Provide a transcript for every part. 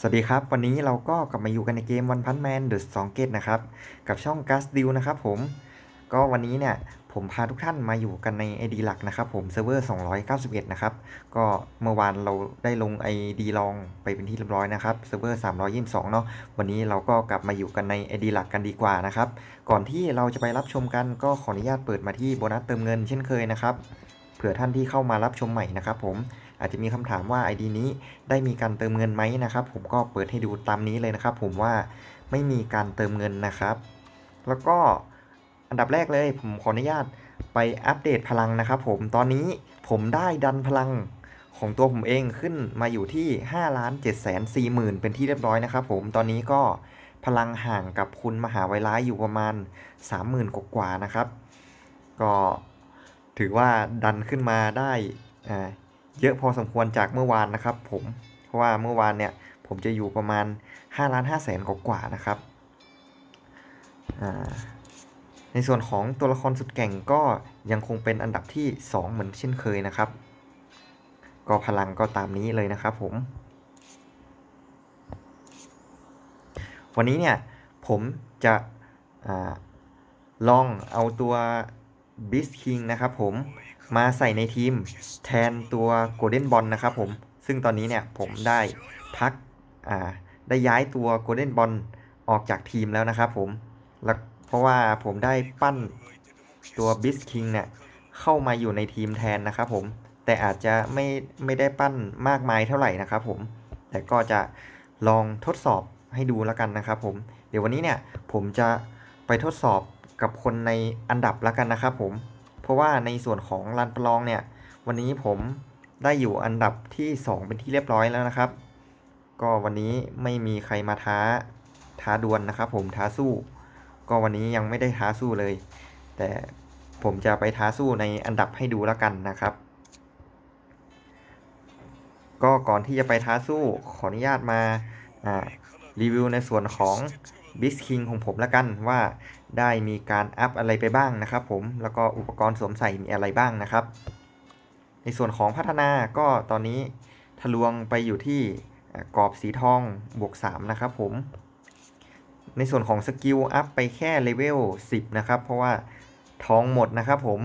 สวัสดีครับ วันนี้เราก็กลับมาอยู่กันในเกม One Punch Man The Song Gate นะครับ กับช่อง Gas Deal นะครับผมก็วันนี้เนี่ยผมพาทุกท่านมาอยู่กันใน ID หลักนะครับผมเซิร์ฟเวอร์ 291 นะครับ ก็เมื่อวานเราได้ลง ID ลองไปเป็นที่เรียบร้อยนะครับเซิร์ฟเวอร์ 322 เนาะวันนี้เราก็กลับมาอยู่กันใน ID หลักกันดีกว่านะครับ ก่อนที่เราจะไปรับชมกันก็ขออนุญาตเปิดมาที่โบนัสเติมเงินเช่นเคยนะครับเผื่อท่านที่เข้ามารับชมใหม่นะครับผม อาจจะมีคำถามว่า ID นี้ได้มีการเติมเงินไหมนะครับ ผมก็เปิดให้ดูตามนี้เลยนะครับ ผมว่าไม่มีการเติมเงินนะครับ แล้วก็อันดับแรกเลย ผมขออนุญาตไปอัปเดตพลังนะครับผมตอนนี้ผมได้ดันพลังของตัวผมเองขึ้นมาอยู่ที่5ล้าน7 4 0 0 0 0 เป็นที่เรียบร้อยนะครับผมตอนนี้ก็พลังห่างกับคุณมหาไวร้ายอยู่ประมาณ 30,000 กว่าๆนะครับ ก็ถือว่าดันขึ้นมาได้อ่า เยอะพอสมควรจากเมื่อวานนะครับผมเพราะว่าเมื่อวานเนี่ยผมจะอยู่ประมาณ5ล้าน5แสนกว่านะครับในส่วนของตัวละครสุดเก่งก็ยังคงเป็นอันดับที่ 2 เหมือนเช่นเคยนะครับ ก็พลังก็ตามนี้เลยนะครับผม วันนี้เนี่ยผมจะอลองเอาตัว b i s King นะครับผมมาใส่ในทีมแทนตัว Golden b o l นะครับผมซึ่งตอนนี้เนี่ยผมได้พักอ่าได้ย้ายตัว Golden b o l ออกจากทีมแล้วนะครับผมแล้วเพราะว่าผมได้ปั้นตัว b i s King เนี่ยเข้ามาอยู่ในทีมแทนนะครับผมแต่อาจจะไม่ไม่ได้ปั้นมากมายเท่าไหร่นะครับผมแต่ก็จะลองทดสอบให้ดูแล้วกันนะครับผมเดี๋ยววันนี้เนี่ยผมจะไปทดสอบ กับคนในอันดับแล้วกันนะครับผม เพราะว่าในส่วนของลานประลองเนี่ย วันนี้ผมได้อยู่อันดับที่ 2 เป็นที่เรียบร้อยแล้วนะครับ ก็วันนี้ไม่มีใครมาท้าท้าดวลนะครับ ผมท้าสู้ ก็วันนี้ยังไม่ได้ท้าสู้เลย แต่ผมจะไปท้าสู้ในอันดับให้ดูแล้วกันนะครับ ก็ก่อนที่จะไปท้าสู้ขออนุญาตมารีวิวในส่วนของ b i s King ของผมแล้วกันว่า ได้มีการอัพอะไรไปบ้างนะครับผมแล้วก็อุปกรณ์สวมใส่มีอะไรบ้างนะครับ ในส่วนของพัฒนาก็ตอนนี้ทะลวงไปอยู่ที่กรอบสีทองบวก 3 นะครับผม ในส่วนของสกิลอัพไปแค่เลเวล 10 นะครับ เพราะว่าทองหมดนะครับผม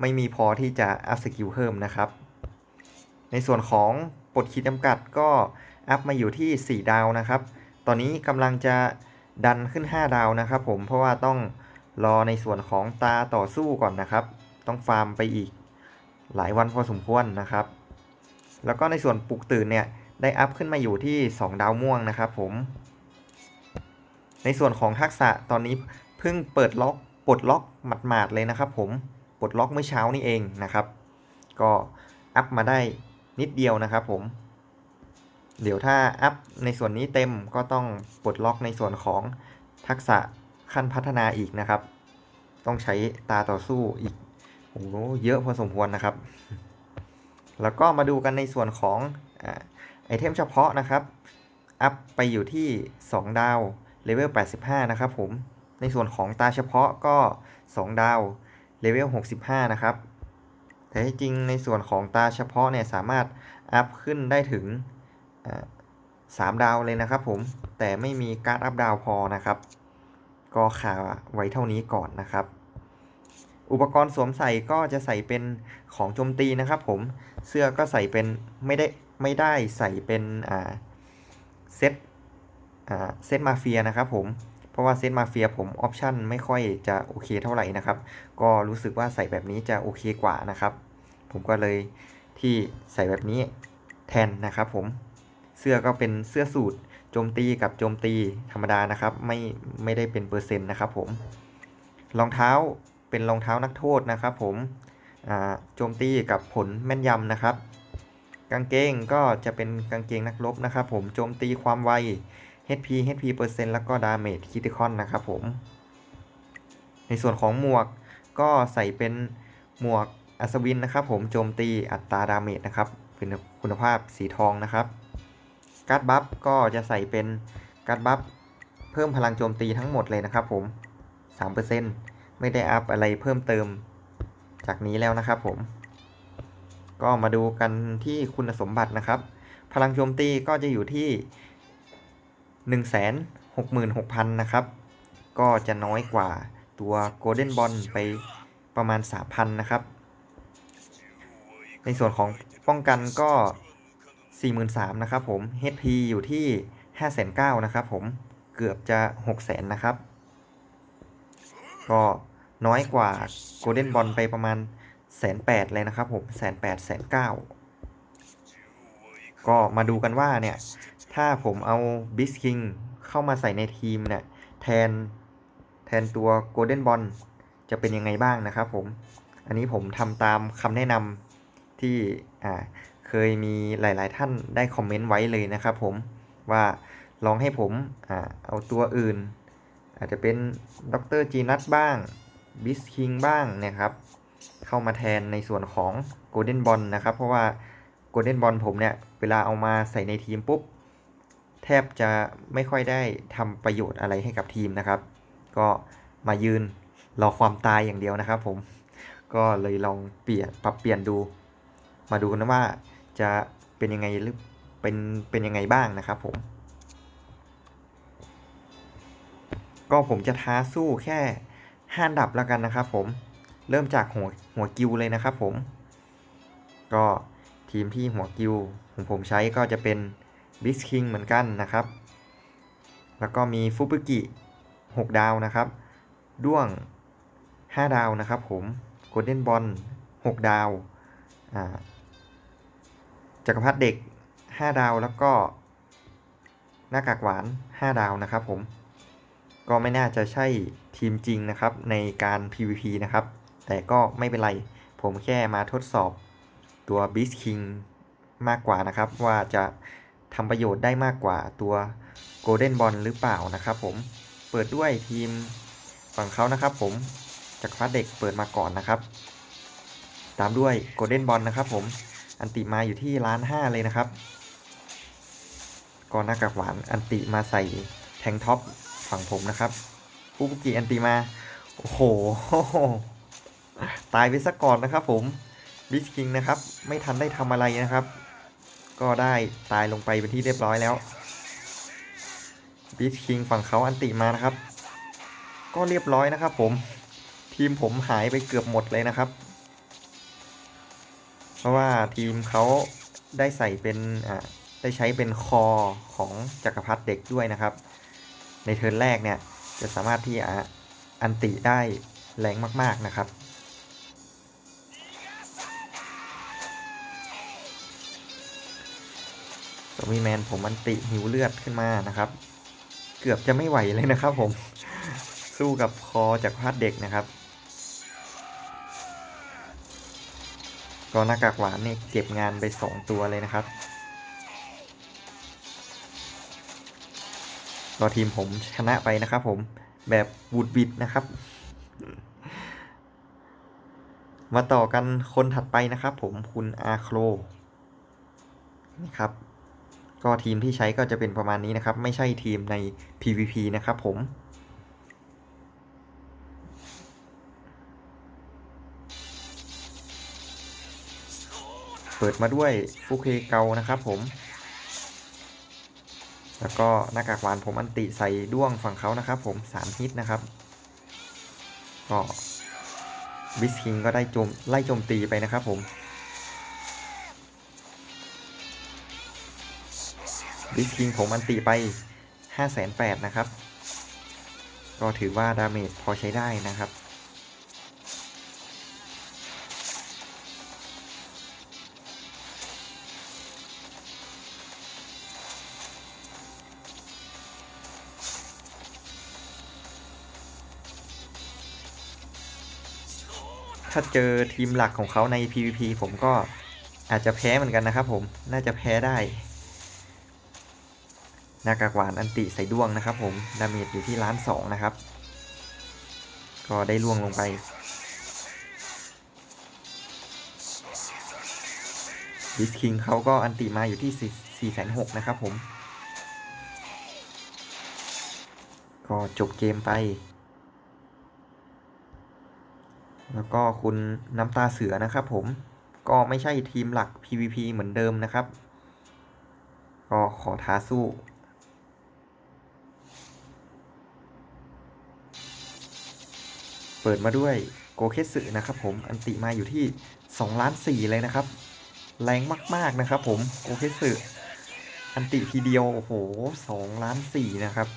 ไม่มีพอที่จะอัพสกิลเพิ่มนะครับ ในส่วนของปลดขีดจำกัดก็อัพมาอยู่ที่ 4 ดาวนะครับ ตอนนี้กำลังจะ ดันขึ้น 5 ดาวนะครับผมเพราะว่าต้องรอในส่วนของตาต่อสู้ก่อนนะครับ ต้องฟาร์มไปอีกหลายวันพอสมควรนะครับ แล้วก็ในส่วนปลุกตื่นเนี่ยได้อัพขึ้นมาอยู่ที่ 2 ดาวม่วงนะครับผม ในส่วนของทักษะตอนนี้เพิ่งเปิดล็อกปลดล็อกหมาดๆเลยนะครับ ผมปลดล็อกเมื่อเช้านี่เองนะครับ ก็อัพมาได้นิดเดียวนะครับผม เดี๋ยวถ้าอัพในส่วนนี้เต็มก็ต้องปลดล็อกในส่วนของทักษะขั้นพัฒนาอีกนะครับ ต้องใช้ตาต่อสู้อีกโอ้โหเยอะพอสมควรนะครับ แล้วก็มาดูกันในส่วนของอไอเทมเฉพาะนะครับ อัพไปอยู่ที่ 2 ดาวเลเวล 85 นะครับผม ในส่วนของตาเฉพาะก็ 2 ดาวเลเวล 65 นะครับ แต่ที่จริงในส่วนของตาเฉพาะเนี่ยสามารถอัพขึ้นได้ถึง สามดาวเลยนะครับผม แต่ไม่มีการ์ดอัพดาวพอนะครับ ก็ขาไว้เท่านี้ก่อนนะครับ อุปกรณ์สวมใส่ก็จะใส่เป็นของโจมตีนะครับผม เสื้อก็ใส่เป็นไม่ได้ไม่ได้ใส่เป็นอ่าเซตอ่าเซตมาเฟียนะครับผม เพราะว่าเซตมาเฟียผมออปชั่นไม่ค่อยจะโอเคเท่าไหร่นะครับ ก็รู้สึกว่าใส่แบบนี้จะโอเคกว่านะครับ ผมก็เลยที่ใส่แบบนี้แทนนะครับผม เสื้อก็เป็นเสื้อสูทโจมตีกับโจมตีธรรมดานะครับ ไม่ไม่ได้เป็นเปอร์เซ็นต์นะครับผมรองเท้าเป็นรองเท้านักโทษนะครับ ผมโจมตีกับผลแม่นยำนะครับ กางเกงก็จะเป็นกางเกงนักรบนะครับ ผมโจมตีความไว HP HP เปอร์เซ็นต์แล้วก็ดาเมจคิติคอนนะครับผม ในส่วนของหมวกก็ใส่เป็นหมวกอัศวินนะครับ ผมโจมตีอัตราดาเมจนะครับเป็นคุณภาพสีทองนะครับ การ์ดบัฟก็จะใส่เป็นการ์ดบัฟเพิ่มพลังโจมตีทั้งหมดเลยนะครับผม 3%ไม่ได้อัพอะไรเพิ่มเติมจากนี้แล้วนะครับผม ก็มาดูกันที่คุณสมบัตินะครับ พลังโจมตีก็จะอยู่ที่ 166,000 นะครับ ก็จะน้อยกว่าตัว Golden Ball ไปประมาณ 3,000 นะครับ ในส่วนของป้องกันก็ 43,000นะครับผม HP อยู่ที่5,900นะครับผม เกือบจะ 600,000นะครับ ก็น้อยกว่า Golden Ball ไปประมาณแสนแปดเลยนะครับผมแสนแปดแสนเก้าก็มาดูกันว่าเนี่ย ถ้าผมเอาบิสคิงเข้ามาใส่ในทีมเนี่ย แทนแทนตัว Golden Ball จะเป็นยังไงบ้างนะครับผม อันนี้ผมทำตามคำแนะนำที่อ่า เคยมีหลาย ๆ ท่านได้คอมเมนต์ไว้เลยนะครับผมว่าลองให้ผมอเอาตัวอื่น อาจจะเป็นดรจีนัทบ้างบิสคิงบ้างนะครับ เข้ามาแทนในส่วนของ Golden Ball นะครับ เพราะว่า Golden Ball ผมเนี่ย เวลาเอามาใส่ในทีมปุ๊บ แทบจะไม่ค่อยได้ทำประโยชน์อะไรให้กับทีมนะครับ ก็มายืนรอความตายอย่างเดียวนะครับผมก็เลยลองเปลี่ยนปรับเปลี่ยนดู มาดูกันว่า จะเป็นยังไงหรือเป็นเป็นยังไงบ้างนะครับผม ก็ผมจะท้าสู้แค่ห้าดับแล้วกันนะครับผมเริ่มจากหัวหัวกิวเลยนะครับผม ก็ทีมที่หัวกิวของผมใช้ก็จะเป็นบิสคิงเหมือนกันนะครับ แล้วก็มีฟุบุกิ 6 ดาวนะครับ ด้วง 5 ดาวนะครับผมโกลเด้นบอล6ดาวอ่า จักรพรรดิเด็ก 5 ดาวแล้วก็หน้ากากหวาน 5 ดาวนะครับผม ก็ไม่น่าจะใช่ทีมจริงนะครับในการ PVP นะครับ แต่ก็ไม่เป็นไร ผมแค่มาทดสอบตัว Beast King มากกว่านะครับ ว่าจะทำประโยชน์ได้มากกว่าตัว Golden Ball หรือเปล่านะครับผม เปิดด้วยทีมฝั่งเขานะครับผมจากรพรรดิเด็กเปิดมาก่อนนะครับ ตามด้วย Golden Ball นะครับผม อันติมาอยู่ที่ล้านห้าเลยนะครับก็หน้ากากหวานอันติมาใส่แทงท็อปฝั่งผมนะครับฟูบุกิอันติมา โอ้โห ตายไปซะก่อนนะครับผมบิสคิงนะครับ ไม่ทันได้ทำอะไรนะครับ ก็ได้ตายลงไปเป็นที่เรียบร้อยแล้วบิสคิงฝั่งเขาอันติมานะครับ ก็เรียบร้อยนะครับผม ทีมผมหายไปเกือบหมดเลยนะครับ เพราะว่าทีมเขาได้ใส่เป็นอ่าได้ใช้เป็นคอของจักรพรรดิเด็กด้วยนะครับ ในเทิร์นแรกเนี่ยจะสามารถที่จะอันติได้แรงมาก ๆ นะครับสวีแมนผมอันติหิวเลือดขึ้นมานะครับ เกือบจะไม่ไหวเลยนะครับผม สู้กับคอจากพาดเด็กนะครับ ก็หน้ากากหวานเนี่ยเก็บงานไป 2 ตัวเลยนะครับ ก็ทีมผมชนะไปนะครับผมแบบวูดวิดนะครับ มาต่อกันคนถัดไปนะครับผมคุณอาโครนี่ครับ ก็ทีมที่ใช้ก็จะเป็นประมาณนี้นะครับ ไม่ใช่ทีมใน PVP นะครับผม เปิดมาด้วยฟุเคเกานะครับผม แล้วก็หน้ากากหวานผมอันติใส่ด้วงฝั่งเขานะครับผม3ฮิตนะครับ ก็บิสคิงก็ได้โจมไล่โจมตีไปนะครับผมบิสคิงผมอันติไป 5 8 0 0 0นะครับ ก็ถือว่าดาเมจพอใช้ได้นะครับ ถ้าเจอทีมหลักของเขาใน PVP ผมก็อาจจะแพ้เหมือนกันนะครับผมน่าจะแพ้ได้หน้ากากหวานอันติใส่ด้วงนะครับผมดาเมจอยู่ที่ล้านสองนะครับ ก็ได้ล่วงลงไปบิสคิงเขาก็อันติมาอยู่ที่4 4 6 0 0นะครับผม ก็จบเกมไป แล้วก็คุณน้ำตาเสือนะครับผมก็ไม่ใช่ทีมหลัก PVP เหมือนเดิมนะครับ ก็ขอท้าสู้ เปิดมาด้วยโกเคสึนะครับผม อันติมาอยู่ที่2ล้าน4เลยนะครับ แรงมาก ๆ นะครับผม โกเคสึอันติทีเดียว โอ้โห2ล้าน4นะครับ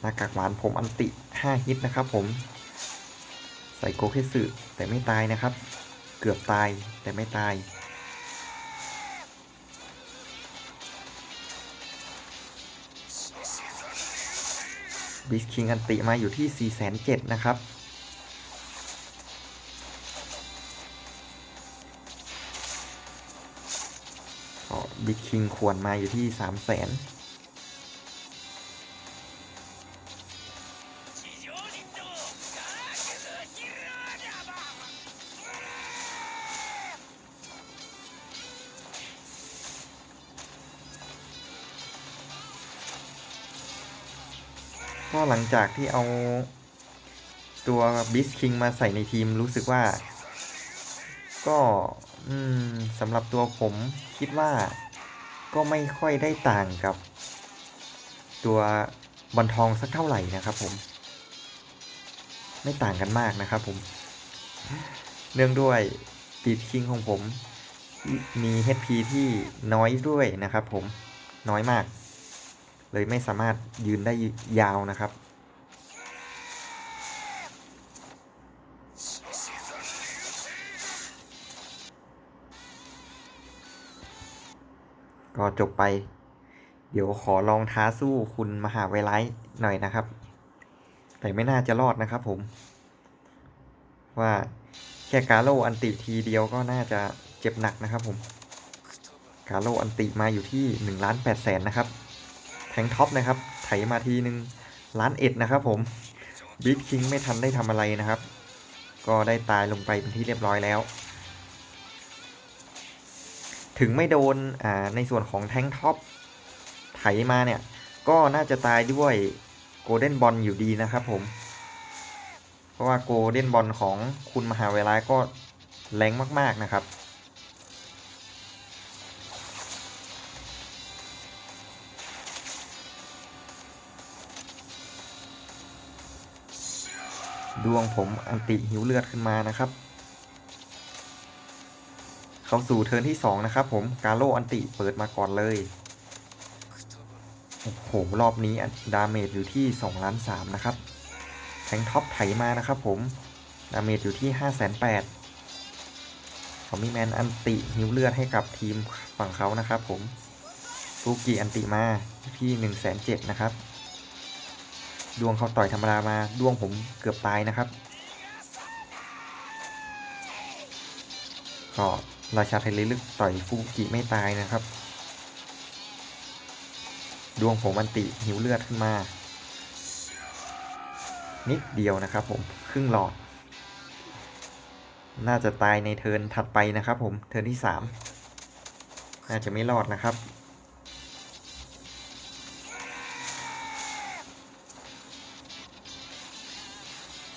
หน้ากากหวานผมอันติ 5 ฮิตนะครับผม ใส่โกเคสึแต่ไม่ตายนะครับ เกือบตายแต่ไม่ตายบิสคิงอันติมาอยู่ที่ 4 7 0 0 0นะครับ บิสคิงควรมาอยู่ที่ 3 0 0 0 0 ลังจากที่เอาตัวบิสคิงมาใส่ในทีมรู้สึกว่า ก็สำหรับตัวผมคิดว่าก็ไม่ค่อยได้ต่างกับ ตัวบอลทองสักเท่าไหร่นะครับผม ไม่ต่างกันมากนะครับผม เนื่องด้วยปีดคิงของผม มี HP ที่น้อยด้วยนะครับผมน้อยมาก เลยไม่สามารถยืนได้ยาวนะครับ ก็จบไป เดี๋ยวขอลองท้าสู้คุณมหาไวไลท์หน่อยนะครับ แต่ไม่น่าจะรอดนะครับผม ว่าแค่กาโลอันติทีเดียวก็น่าจะเจ็บหนักนะครับผมกาโลอันติมาอยู่ที่1ล้าน8แสนนะครับแทงท็อปนะครับ ไถมาทีหนึ่งล้านเอ็ดนะครับผมบิทคิงไม่ทันได้ทำอะไรนะครับ ก็ได้ตายลงไปเป็นที่เรียบร้อยแล้ว ถึงไม่โดนในส่วนของแทงท็อปไถมาเนี่ย ก็น่าจะตายด้วยโกลเด้นบอลอยู่ดีนะครับผม เพราะว่าโกลเด้นบอลของคุณมหาเวลาก็แรงมาก ๆนะครับ ดวงผมอันติหิวเลือดขึ้นมานะครับ เข้าสู่เทิร์นที่ 2 นะครับผมกาโลอันติเปิดมาก่อนเลย โอ้โห รอบนี้ดาเมจอยู่ที่2ล้าน3นะครับ แทงท็อปไถมานะครับผม ดาเมจอยู่ที่ 5 8 0 0 0 0ฟอมมี่แมนอันติหิวเลือดให้กับทีมฝั่งเขานะครับผมฟูกิอันติมาที่1 7 0 0 0นะครับ ดวงเขาต่อยธรรมดามา ดวงผมเกือบตายนะครับก็ ราชาไทยลึกต่อยฟูกิไม่ตายนะครับ ดวงผมอันติหิวเลือดขึ้นมา นิดเดียวนะครับผมครึ่งหลอด น่าจะตายในเทิร์นถัดไปนะครับผมเทิร์นที่สามน่าจะไม่รอดนะครับ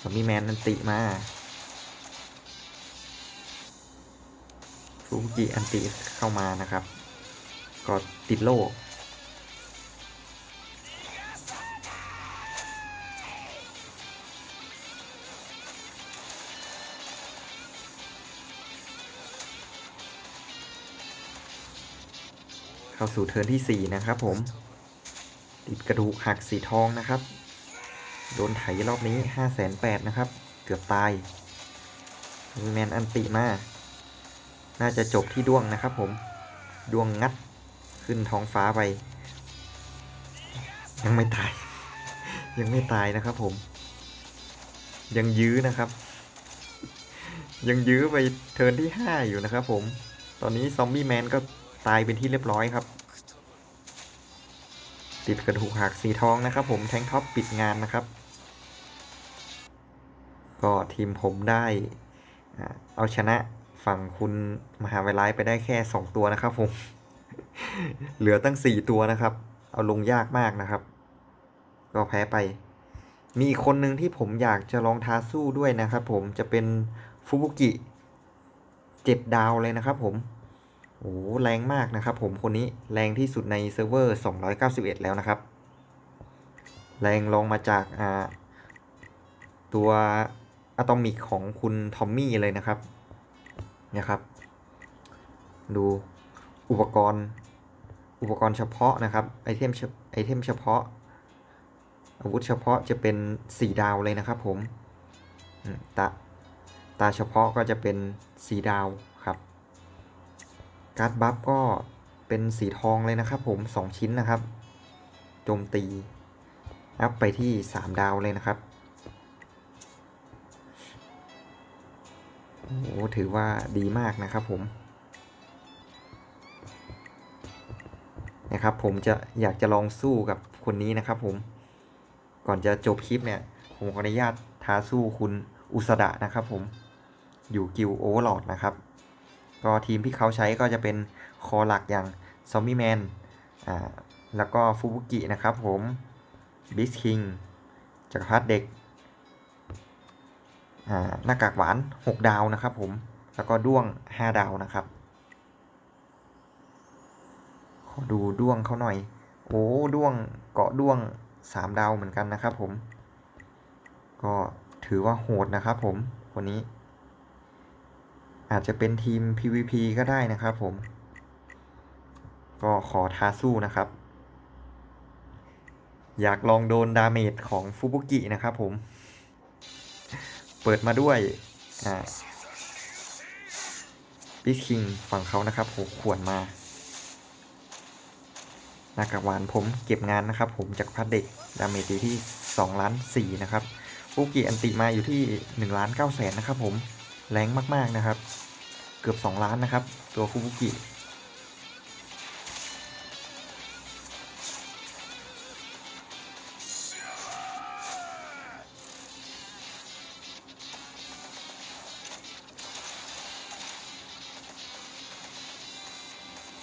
สมีแมนนันติมา ฟูกิอันติเข้ามานะครับ ก็ติดโล่เข้าสู่เทิร์นที่ 4 นะครับผมติดกระดูกหักสีทองนะครับ โดนไถรอบนี้ 5 8 0 0 0นะครับ เกือบตายมีแมนอันติมา น่าจะจบที่ดวงนะครับผมดวงงัดขึ้นท้องฟ้าไป ยังไม่ตาย ยังไม่ตายนะครับผม ยังยื้อนะครับ ยังยื้อไปเทิร์นที่5อยู่นะครับผม ตอนนี้ซอมบี้แมนก็ตายเป็นที่เรียบร้อยครับ ติดกระดูกหักสีทองนะครับผมแทงท็อปปิดงานนะครับ ก็ทีมผมได้เอาชนะ ฝั่งคุณมหาวิทยาลัยไปได้แค่ 2 ตัวนะครับผม เหลือตั้ง 4 ตัวนะครับ เอาลงยากมากนะครับ ก็แพ้ไป มีอีกคนหนึ่งที่ผมอยากจะลองท้าสู้ด้วยนะครับผมจะเป็นฟุบุกิเจ็ดดาวเลยนะครับผมโอ้แรงมากนะครับผมคนนี้แรงที่สุดในเซิร์ฟเวอร์ 291 แล้วนะครับ แรงลองมาจากอ่าตัวอะตอมิกของคุณทอมมี่เลยนะครับ นี่ยครับ ดูอุปกรณ์อุปกรณ์เฉพาะนะครับไอเทมไอเทมเฉพาะ อาวุธเฉพาะจะเป็นสีดาวเลยนะครับผมอืมตาตาเฉพาะก็จะเป็นสีดาวครับ การ์ดบัฟก็เป็นสีทองเลยนะครับผม 2 ชิ้นนะครับ โจมตี อัพไปที่ 3 ดาวเลยนะครับ โอ้ถือว่าดีมากนะครับผมนะครับผมจะอยากจะลองสู้กับคนนี้นะครับผมก่อนจะจบคลิปเนี่ยผมขออนุญาตท้าสู้คุณอุสดะนะครับผมอยู่กิลโอเวอร์ลอดนะครับ ก็ทีมที่เขาใช้ก็จะเป็นคอหลักอย่างซอมบี้แมนอ่าแล้วก็ฟูบุกินะครับผมบิสคิงจักรพรรดิเด็ก หน้ากากหวาน 6 ดาวนะครับผม แล้วก็ด้วง 5 ดาวนะครับ ขอดูด้วงเขาหน่อย โอ้ด้วงเกาะด้วง 3 ดาวเหมือนกันนะครับผม ก็ถือว่าโหดนะครับผมคนนี้ อาจจะเป็นทีม PVP ก็ได้นะครับผม ก็ขอท้าสู้นะครับ อยากลองโดนดาเมจของฟูบุกินะครับผม เปิดมาด้วยอ่าบิสคิงฝั่งเขานะครับโหขวนมาหน้ากากหวานผมเก็บงานนะครับ ผมจากพัดเด็กดาเมจอยู่ที่2ล้าน4นะครับฟูบุกิอันติมาอยู่ที่1ล้าน9แสนนะครับผมแรงมากๆนะครับ เกือบ 2 ล้านนะครับ ตัวฟูบุกิ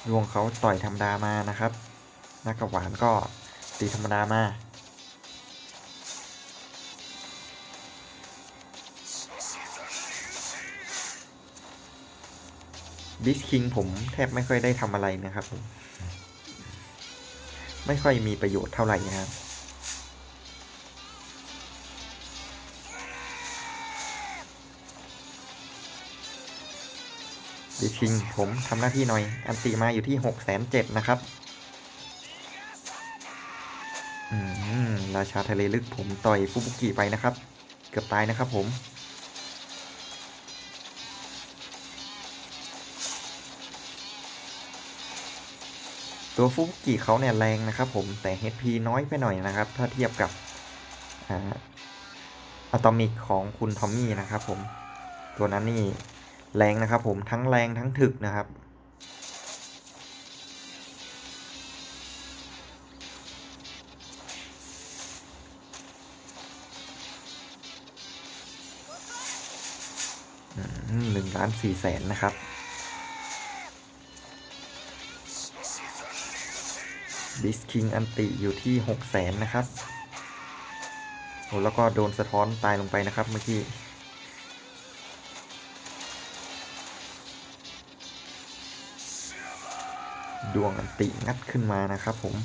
ดวงเขาต่อยธรรมดามานะครับนักกับหวานก็ตีธรรมดามาบิสคิงผมแทบไม่ค่อยได้ทำอะไรนะครับผม ไม่ค่อยมีประโยชน์เท่าไหร่นะครับ สคิง ผมทำหน้าที่หน่อย อันติมาอยู่ที่หกแสนเจ็ดนะครับ อืม ราชาทะเลลึกผมต่อยฟุบุกิไปนะครับ เกือบตายนะครับผมตัวฟุบุกิเขาเนี่ยแรงนะครับผมแต่ HP น้อยไปหน่อยนะครับ ถ้าเทียบกับอะตอมิกของคุณทอมมี่นะครับผม ตัวนั้นนี่ แรงนะครับผมทั้งแรงทั้งถึกนะครับหนึ่งล้านสี่แสนนะครับ บิสคิงอันติอยู่ที่หกแสนนะครับโอ้แล้วก็โดนสะท้อนตายลงไปนะครับเมื่อกี้ ดวงอันติงัดขึ้นมานะครับผม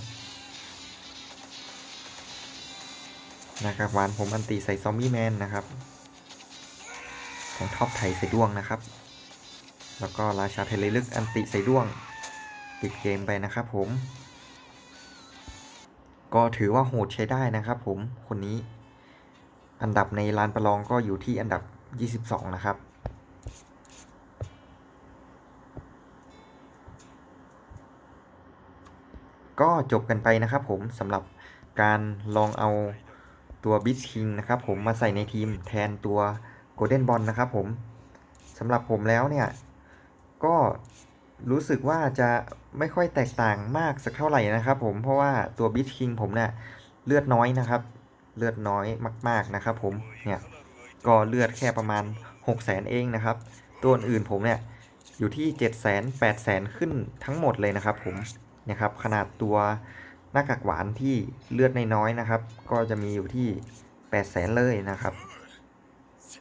นะครับวานผมอันติใส่ซอมบี้แมนนะครับของท็อปไทยใส่ด้วงนะครับ แล้วก็ราชาเทเลลึกอันติใส่ด้วงปิดเกมไปนะครับผม ก็ถือว่าโหดใช้ได้นะครับผมคนนี้ อันดับในลานประลองก็อยู่ที่อันดับ 22 นะครับ ก็จบกันไปนะครับผมสำหรับการลองเอาตัวบิชคิงนะครับผมมาใส่ในทีมแทนตัวโกลเด้นบอลนะครับผมสำหรับผมแล้วเนี่ย ก็รู้สึกว่าจะไม่ค่อยแตกต่างมากสักเท่าไหร่นะครับผมเพราะว่าตัวบิชคิงผมเนี่ยเลือดน้อยนะครับ เลือดน้อยมากๆนะครับผมเนี่ยก็เลือดแค่ประมาณ 6 0แสนเองนะครับ ตัวอื่นผมเนี่ยอยู่ที่ 7 0 0 0 0 0 8 0 0 0 0 ขึ้นทั้งหมดเลยนะครับผม นี่ยครับขนาดตัวหน้ากากหวานที่เลือดนน้อยนะครับ ก็จะมีอยู่ที่8 0 0 0 0 0เลยนะครับ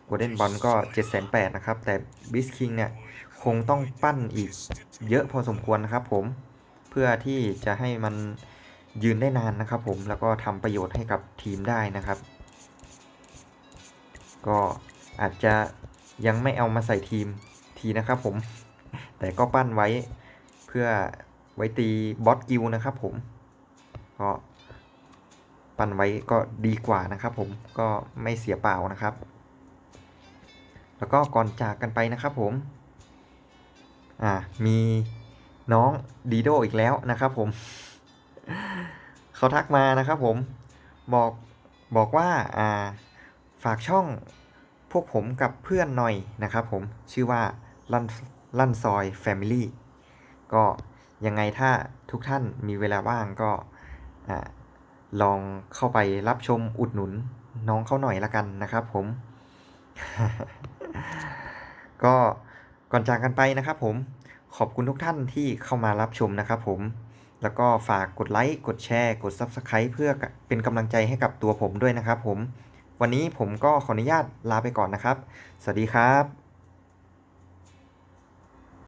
โกลเด้นบอลก็7 8 0 0 0นะครับ แต่บิสคิงเนี่ยคงต้องปั้นอีกเยอะพอสมควรนะครับผมเพื่อที่จะให้มันยืนได้นานนะครับผมแล้วก็ทำประโยชน์ให้กับทีมได้นะครับ ก็อาจจะยังไม่เอามาใส่ทีมทีนะครับผมแต่ก็ปั้นไว้เพื่อ ไว้ตีบอสกิลนะครับผมก็ปั้นไว้ก็ดีกว่านะครับผมก็ไม่เสียเปล่านะครับ แล้วก็ก่อนจากกันไปนะครับผมอ่ามีน้องดีโดอีกแล้วนะครับผมเขาทักมานะครับผมบอกบอกว่าอ่าฝากช่องพวกผมกับเพื่อนหน่อยนะครับผมชื่อว่าลั่นลั่นซอยแฟมิลี่ก็ ยังไงถ้าทุกท่านมีเวลาว่างก็อลองเข้าไปรับชมอุดหนุนน้องเขาหน่อยละกันนะครับผม ก็ก่อนจากกันไปนะครับผมขอบคุณทุกท่านที่เข้ามารับชมนะครับผม แล้วก็ฝากกดไลค์ กดแชร์ กด Subscribe เพื่อเป็นกำลังใจให้กับตัวผมด้วยนะครับผม วันนี้ผมก็ขออนุญาตลาไปก่อนนะครับ สวัสดีครับ